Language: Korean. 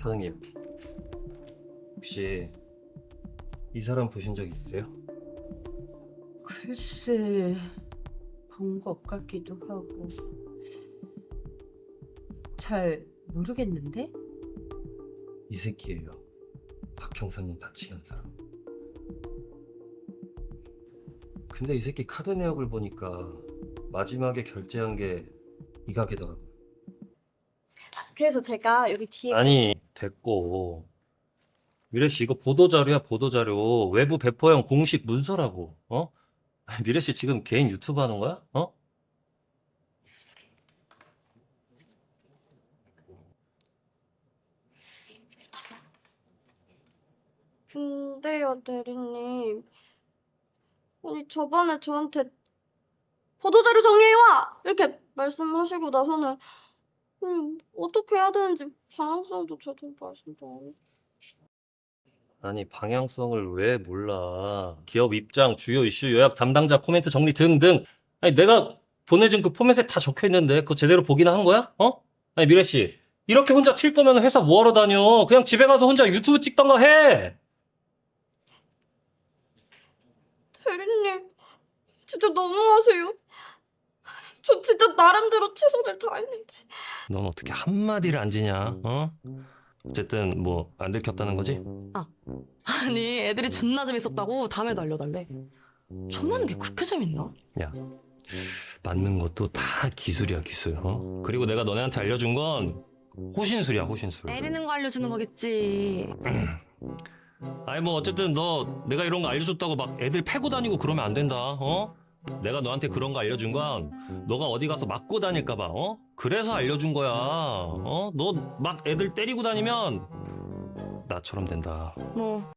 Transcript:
사장님 혹시 이 사람 보신 적 있으세요? 글쎄 본 것 같기도 하고. 잘 모르겠는데? 이 새끼예요. 박 형사님 다치게 사람. 근데 이 새끼 카드 내역을 보니까 마지막에 결제한 게 이 가게더라고 그래서 제가 여기 뒤에 아니 됐고 미래 씨 이거 보도 자료야 보도 자료 외부 배포형 공식 문서라고 어? 미래 씨 지금 개인 유튜브 하는 거야? 어? 근데요 대리님 아니 저번에 저한테 보도자료 정리해와 이렇게 말씀하시고 나서는 음, 어떻게 해야 되는지 방향성도 제대로 말씀도 안 해주시고 아니 방향성을 왜 몰라? 기업 입장 주요 이슈 요약 담당자 코멘트 정리 등등. 아니 내가 보내준 그 포맷에 다 적혀 있는데 그거 제대로 보기나 한 거야? 어? 아니 미래 씨. 이렇게 혼자 튈 거면 회사 뭐하러 다녀? 그냥 집에 가서 혼자 유튜브 찍던가 해! 대리님 진짜 너무하세요 저 진짜 나름대로 최선을 다했는데 넌 어떻게 한마디를 안 지냐? 어? 어쨌든 뭐 안 들켰다는 거지? 아니 애들이 존나 재밌었다고 다음에도 알려달래 전화하는 게 그렇게 재밌나? 맞는 것도 다 기술이야 기술 어? 그리고 내가 너네한테 알려준 건 호신술이야 호신술 때리는 거 알려주는 거겠지 아니 뭐 어쨌든 너 내가 이런 거 알려줬다고 막 애들 패고 다니고 그러면 안 된다 어? 내가 너한테 그런 거 알려준 건 너가 어디 가서 맞고 다닐까 봐 어? 그래서 알려준 거야 어? 너 막 애들 때리고 다니면 나처럼 된다 뭐